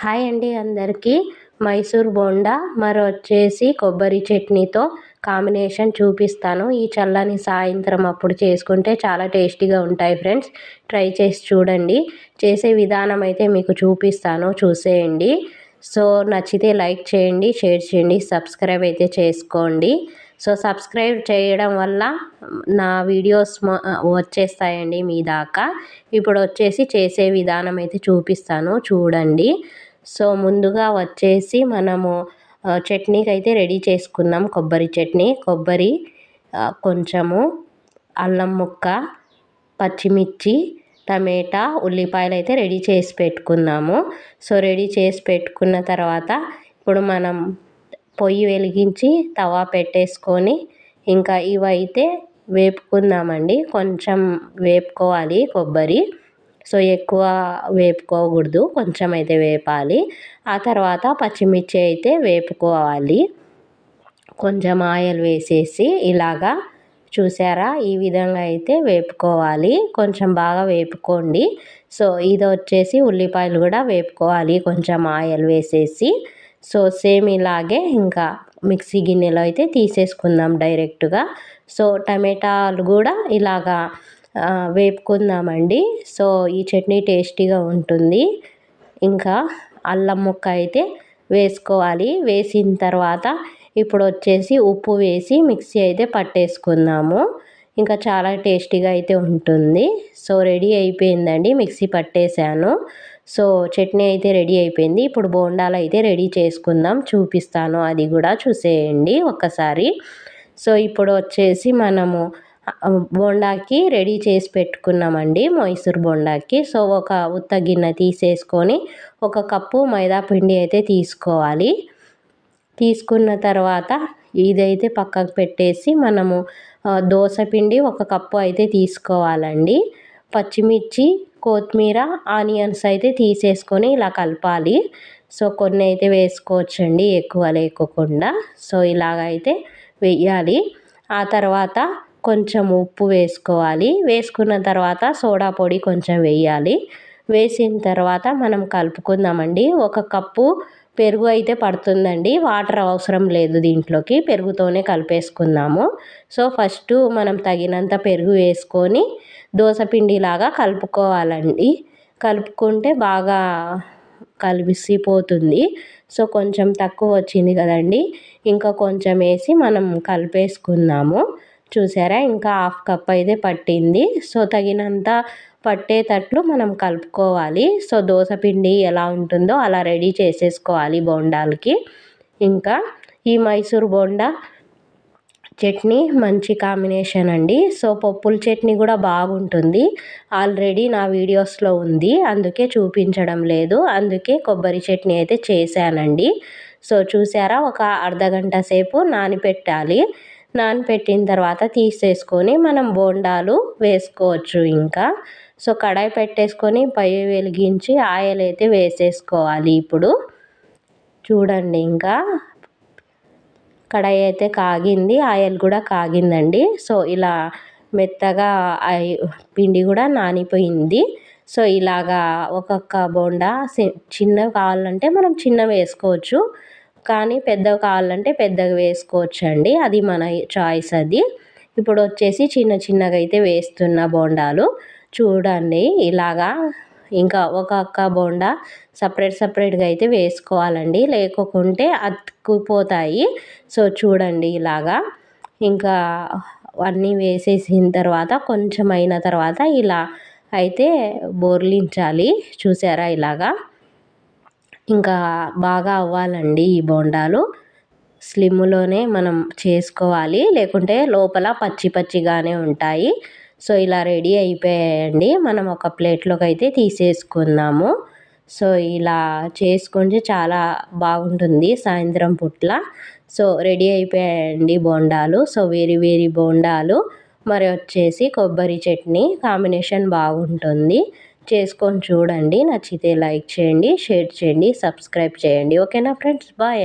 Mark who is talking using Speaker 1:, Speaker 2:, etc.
Speaker 1: Hi అండి అందరికీ. మైసూర్ బోండా మరి వచ్చేసి కొబ్బరి చట్నీతో కాంబినేషన్ చూపిస్తాను. ఈ చల్లని సాయంత్రం అప్పుడు చేసుకుంటే చాలా టేస్టీగా ఉంటాయి ఫ్రెండ్స్. ట్రై చేసి చూడండి. చేసే విధానం అయితే మీకు చూపిస్తాను. చూసేయండి. సో నచ్చితే లైక్ చేయండి షేర్ చేయండి సబ్స్క్రైబ్ అయితే చేసుకోండి. సో సబ్స్క్రైబ్ చేయడం వల్ల నా వీడియోస్ వచ్చేస్తాయండి మీ దాకా. ఇప్పుడు వచ్చేసి చేసే విధానం అయితే చూపిస్తాను చూడండి. సో ముందుగా వచ్చేసి మనము చట్నీకి అయితే రెడీ చేసుకుందాం కొబ్బరి చట్నీ కొబ్బరి కొంచెము అల్లం ముక్క పచ్చిమిర్చి టమేటా ఉల్లిపాయలు అయితే రెడీ చేసి పెట్టుకుందాము సో రెడీ చేసి పెట్టుకున్న తర్వాత ఇప్పుడు మనం పొయ్యి వెలిగించి తవా పెట్టేసుకొని ఇంకా ఇవైతే వేపుకుందామండి. కొంచెం వేపుకోవాలి కొబ్బరి. సో ఎక్కువ వేపుకోకూడదు. కొంచెం అయితే వేపాలి. ఆ తర్వాత పచ్చిమిర్చి అయితే వేపుకోవాలి. కొంచెం ఆయిల్ వేసేసి ఇలాగా చూసారా? ఈ విధంగా అయితే వేపుకోవాలి. కొంచెం బాగా వేపుకోండి. సో ఇది వచ్చేసి ఉల్లిపాయలు కూడా వేపుకోవాలి. కొంచెం ఆయిల్ వేసేసి సో సేమ్ ఇలాగే ఇంకా మిక్సీ గిన్నెలో అయితే తీసేసుకుందాం డైరెక్ట్గా. సో టమాటాలు కూడా ఇలాగా వేపుకుందామండి. సో ఈ చట్నీ టేస్టీగా ఉంటుంది. ఇంకా అల్లం ముక్క అయితే వేసుకోవాలి. వేసిన తర్వాత ఇప్పుడు వచ్చేసి ఉప్పు వేసి మిక్సీ అయితే పట్టేసుకుందాము. ఇంకా చాలా టేస్టీగా అయితే ఉంటుంది. సో రెడీ అయిపోయిందండి మిక్సీ పట్టేశాను. సో చట్నీ అయితే రెడీ అయిపోయింది. ఇప్పుడు బోండాలు అయితే రెడీ చేసుకుందాం. చూపిస్తాను. అది కూడా చూసేయండి ఒక్కసారి. సో ఇప్పుడు వచ్చేసి మనము బోండాకి రెడీ చేసి పెట్టుకున్నామండి మైసూర్ బోండాకి. సో ఒక ఉత్త గిన్నె తీసేసుకొని ఒక కప్పు మైదా పిండి అయితే తీసుకోవాలి. తీసుకున్న తర్వాత ఇదైతే పక్కకు పెట్టేసి మనము దోశ పిండి ఒక కప్పు అయితే తీసుకోవాలండి. పచ్చిమిర్చి కొత్తిమీర ఆనియన్స్ అయితే తీసేసుకొని ఇలా కలపాలి. సో కొన్ని అయితే వేసుకోవచ్చండి ఎక్కువ లేకోకుండా. సో ఇలాగైతే వెయ్యాలి ఆ తర్వాత కొంచెం ఉప్పు వేసుకోవాలి. వేసుకున్న తర్వాత సోడా పొడి కొంచెం వేయాలి. వేసిన తర్వాత మనం కలుపుకుందామండి. ఒక కప్పు పెరుగు అయితే పడుతుందండి. వాటర్ అవసరం లేదు దీంట్లోకి. పెరుగుతోనే కలిపేసుకుందాము. సో ఫస్ట్ మనం తగినంత పెరుగు వేసుకొని దోశపిండిలాగా కలుపుకోవాలండి. కలుపుకుంటే బాగా కలిసిపోతుంది. సో కొంచెం తక్కువ వచ్చింది కదండి. ఇంకా కొంచెం వేసి మనం కలిపేసుకుందాము. చూసారా? ఇంకా హాఫ్ కప్ అయితే పట్టింది. సో తగినంత పట్టేటట్లు మనం కలుపుకోవాలి. సో దోశ పిండి ఎలా ఉంటుందో అలా రెడీ చేసేసుకోవాలి బోండాలకి. ఇంకా ఈ మైసూర్ బోండా చట్నీ మంచి కాంబినేషన్ అండి. సో పప్పుల చట్నీ కూడా బాగుంటుంది. ఆల్రెడీ నా వీడియోస్లో ఉంది. అందుకే చూపించడం లేదు. అందుకే కొబ్బరి చట్నీ అయితే చేశానండి. సో చూసారా? ఒక అర్ధగంట సేపు నానిపెట్టాలి. నానపెట్టిన తర్వాత తీసేసుకొని మనం బోండాలు వేసుకోవచ్చు ఇంకా. సో కడాయి పెట్టేసుకొని పై వెలిగించి ఆయిల్ అయితే వేసేసుకోవాలి ఇప్పుడు. చూడండి ఇంకా కడాయి అయితే కాగింది ఆయిల్ కూడా కాగిందండి. సో ఇలా మెత్తగా పిండి కూడా నానిపోయింది. సో ఇలాగా ఒక్కొక్క బోండా చిన్నవి కావాలంటే మనం చిన్నవి వేసుకోవచ్చు. కానీ పెద్దవి కావాలంటే పెద్దగా వేసుకోవచ్చు అండి అది మన చాయిస్ అది. ఇప్పుడు వచ్చేసి చిన్న చిన్నగా అయితే వేస్తున్న బోండాలు. చూడండి. ఇలాగా ఇంకా ఒక అక్క బోండా సపరేట్ సపరేట్గా అయితే వేసుకోవాలండి. లేకుంటే అతుక్కుపోతాయి. సో చూడండి ఇలాగా. ఇంకా అన్నీ వేసేసిన తర్వాత కొంచెం అయిన తర్వాత ఇలా అయితే బోర్లించాలి. చూసారా ఇలాగా? ఇంకా బాగా అవ్వాలండి ఈ బోండాలు. స్లిమ్లోనే మనం చేసుకోవాలి. లేకుంటే లోపల పచ్చి పచ్చిగానే ఉంటాయి. సో ఇలా రెడీ అయిపోయాయండి. మనం ఒక ప్లేట్లోకి అయితే తీసేసుకుందాము. సో ఇలా చేసుకుంటే చాలా బాగుంటుంది సాయంత్రం పుట్ల. సో రెడీ అయిపోయాయండి బోండాలు. సో వేరి వేరి బోండాలు. మరి వచ్చేసి కొబ్బరి చట్నీ కాంబినేషన్ బాగుంటుంది. చేసుకొని చూడండి. నచ్చితే లైక్ చేయండి షేర్ చేయండి సబ్స్క్రైబ్ చేయండి. ఓకేనా ఫ్రెండ్స్? బాయ్